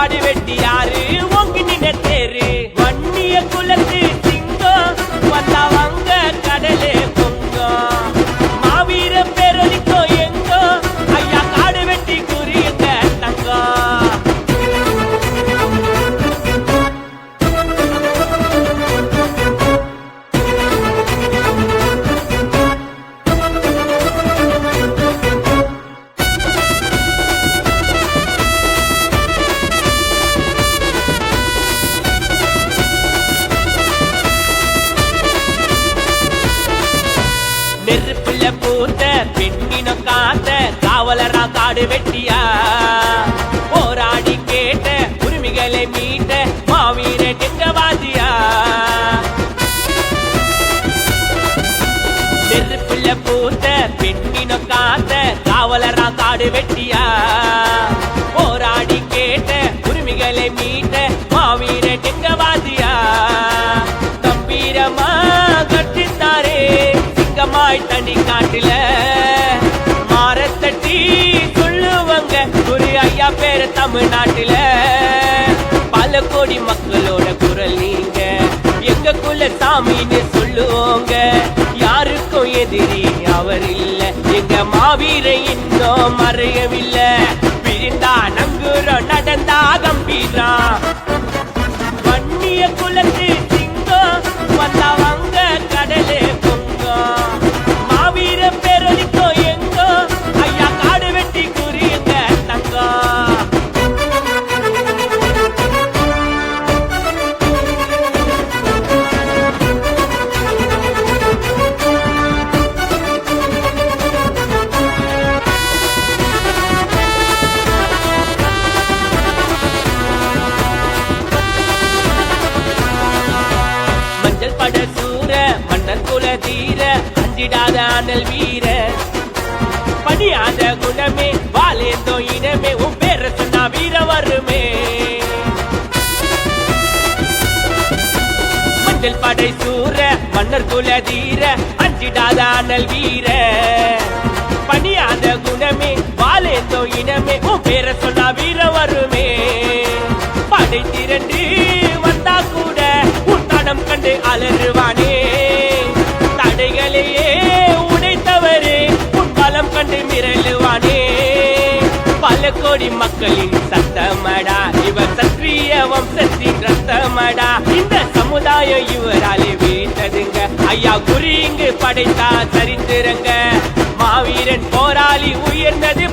தாடி வெட்டி யாரு காவலரா காடு வெட்டியா? போராடி கேட்ட உரிமைகளை மீட்ட மாவீர நெங்கவாதியா நெருப்புல பூத்த பெண்ணின காத்த காவலரா காடு வெட்டியா? போராடி கேட்ட உரிமைகளை மீட்ட தமிழ்நாட்டுல பல கோடி மக்களோட குரல் நீங்க. எங்க குல சாமின்னு சொல்லுவோங்க. யாருக்கும் எதிரி அவர் இல்ல. எங்க மாவீர இன்னும் மறையவி மன்னர் தீர அஞ்சிடாத அனல் வீர. பணியாத குணமே வாழேந்தோ இடமே உன் பேர சொன்னா வீர வருமே. மஞ்சள் படை சூற மன்னர் குல தீர அஞ்சிடாத அனல் வீர. பணியாத குணமே வாழேந்தோ இனமே உன் பேர சொன்னா வீர வருமே. கோடி மக்களின் சத்தமடா. இவர் சத்திரிய வம்சத்தின் ரத்தமடா. இந்த சமுதாயம் இவராலே வீட்டதுங்க ஐயா குறி இங்கு படைத்தா சரித்திரங்க. மாவீரன் போராளி உயர்ந்தது